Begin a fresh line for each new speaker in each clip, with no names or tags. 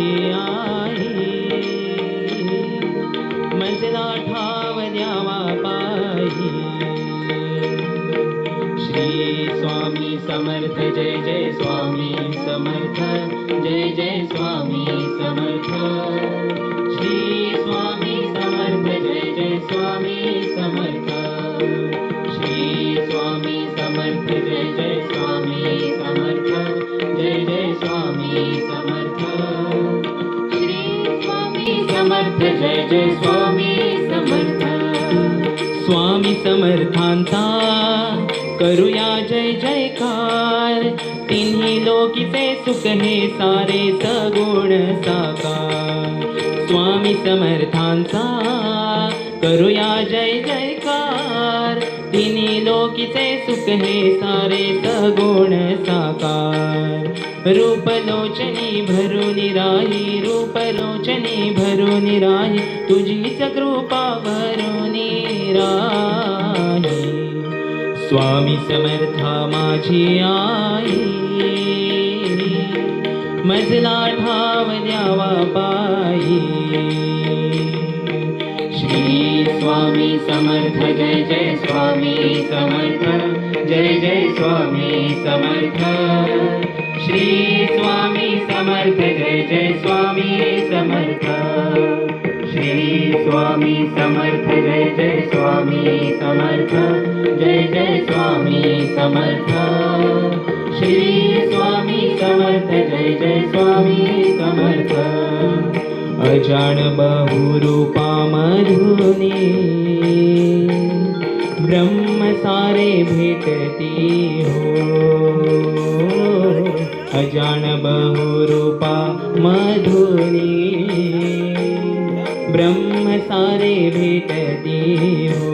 माझी आई मजला ठाव द्यावा पायी श्री स्वामी समर्थ जय जय स्वामी समर्थ जय जय स्वामी समर्थ. जय जय स्वामी समर्थ। स्वामी समर्थांचा करूया जय जयकार। तिन्ही लोकीचे सुख हे सारे सगुण साकार। स्वामी समर्थांचा करूया जय जयकार। तिन्ही लोकीचे सुख हे सारे सगुण साकार। रूपलोचनी भरून राही रूपलोचनी भरून राही तुझीच कृपा भरून राही स्वामी समर्था माझी आई मजला ठाव द्यावा पायी। श्री स्वामी समर्थ जय जय स्वामी समर्थ जय जय स्वामी समर्थ। श्री स्वामी समर्थ जय जय स्वामी समर्थ। श्री स्वामी समर्थ जय जय स्वामी समर्थ जय जय स्वामी समर्थ। श्री स्वामी समर्थ जय जय स्वामी समर्थ। अजाण बहुरूपा मधुनी ब्रह्म सारे भेटती हो अजान बहुरूपा मधुनी। ब्रह्म ब्रह्मसारे भेट दियो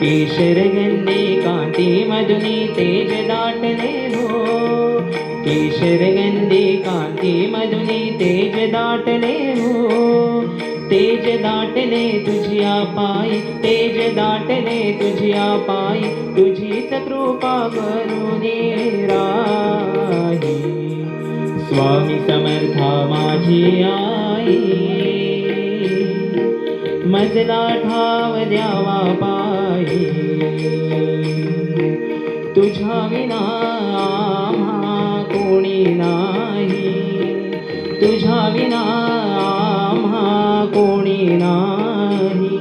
केशरगन्धे कान्ति मधुनी तेज दाटने हो। केशरगन्धे कान्ति मधुनी तेज दाटने हो। तेज दाटले तुझिया पायी तेज दाटले तुझिया पायी तुझीच कृपा करून राही. स्वामी समर्था माझी आई मजला ठाव द्यावा पायी तुझ्या विना आम्हा कोणी नाही. तुझ्या विना कोणी नाही.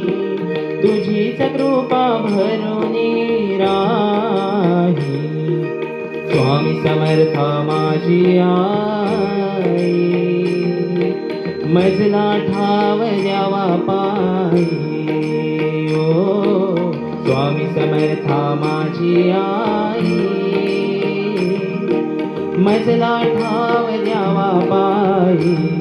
तुझीच कृपा भरून राही. स्वामी समर्थ माझी आई. मजला ठाव द्यावा पाई ओ स्वामी समर्था माझी आई. मजला ठाव द्यावा पाई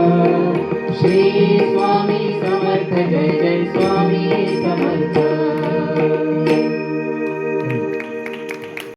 You.